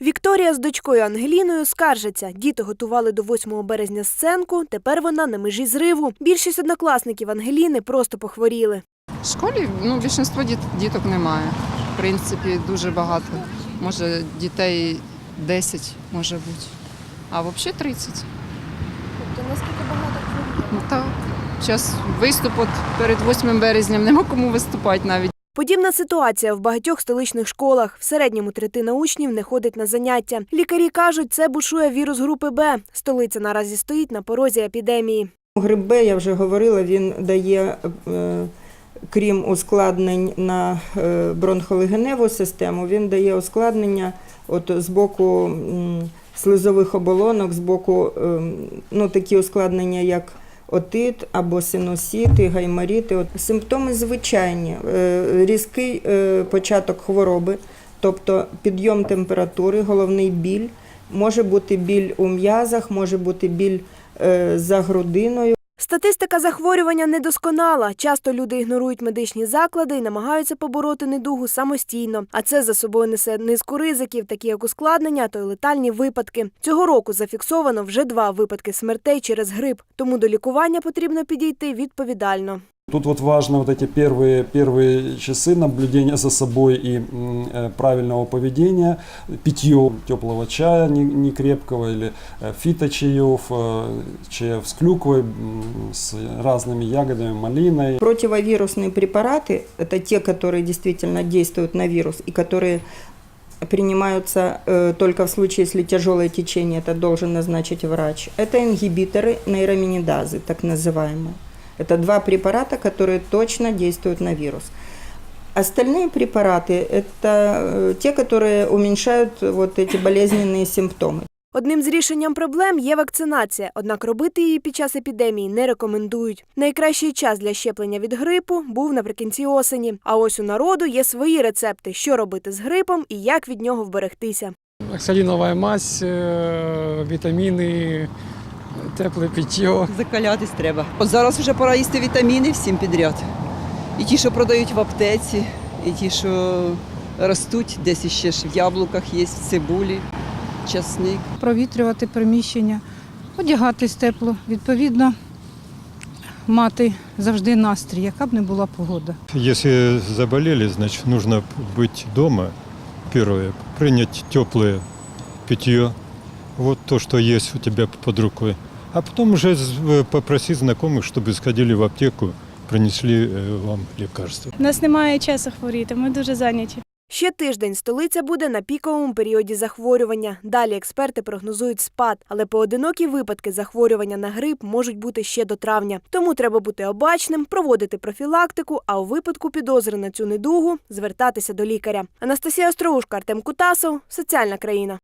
Вікторія з дочкою Ангеліною скаржиться. Діти готували до 8 березня сценку, тепер вона на межі зриву. Більшість однокласників Ангеліни просто похворіли. В школі ну, більшинство діт, діток немає. В принципі, дуже багато. Може, дітей 10 може бути. А взагалі 30. Тобто наскільки багато Ну так. Час виступ от перед 8 березням нема кому виступати навіть. Подібна ситуація в багатьох столичних школах. В середньому третина учнів не ходить на заняття. Лікарі кажуть, це бушує вірус групи Б. Столиця наразі стоїть на порозі епідемії. Грип Б, я вже говорила, він дає, е, крім ускладнень на е, бронхолегеневу систему, він дає ускладнення от з боку слизових оболонок, з боку ем, ну, такі ускладнення, як отит або синусіти, гайморіти. От Симптоми звичайні, Е, різкий е, початок хвороби, тобто підйом температури, головний біль. Може бути біль у м'язах, може бути біль е, за грудиною. Статистика захворювання недосконала. Часто люди ігнорують медичні заклади і намагаються побороти недугу самостійно. А це за собою несе низку ризиків, такі як ускладнення, то й летальні випадки. Цього року зафіксовано вже два випадки смертей через грип, тому до лікування потрібно підійти відповідально. Тут вот важно вот эти первые, первые часы наблюдения за собой и э, правильного поведения, питье теплого чая не, не крепкого или э, фиточаев, э, чаев с клюквой, м, с разными ягодами, малиной. Противовирусные препараты – это те, которые действительно действуют на вирус и которые принимаются э, только в случае, если тяжелое течение, это должен назначить врач. Это ингибиторы нейроминидазы, так называемые. Это два препарата, которые точно действуют на вирус. Остальные препараты – это э, те, которые уменьшают вот эти болезненные симптомы. Одним з рішенням проблем є вакцинація, однак робити її під час епідемії не рекомендують. Найкращий час для щеплення від грипу був наприкінці осені. А ось у народу є свої рецепти, що робити з грипом і як від нього вберегтися. Оксалінова мазь, е, вітаміни, тепле пиття. Закалятись треба. От зараз вже пора їсти вітаміни всім підряд. І ті, що продають в аптеці, і ті, що ростуть, десь іще ж в яблуках є, в цибулі, часник. провітрювати приміщення, одягатись тепло, відповідно, мати завжди настрій, яка б не була погода. Если заболели, значит нужно быть дома, первое, принять теплое питье, вот то, что есть у тебя под рукой. А потом уже з- попроси знакомых, чтобы сходили в аптеку, принесли э, вам лекарства. У нас немає часу хворіти, ми дуже зайняті. Ще тиждень столиця буде на піковому періоді захворювання. Далі експерти прогнозують спад, але поодинокі випадки захворювання на грип можуть бути ще до травня. Тому треба бути обачним, проводити профілактику, а у випадку підозри на цю недугу звертатися до лікаря. Анастасія Остроушка, Артем Кутасов, соціальна країна.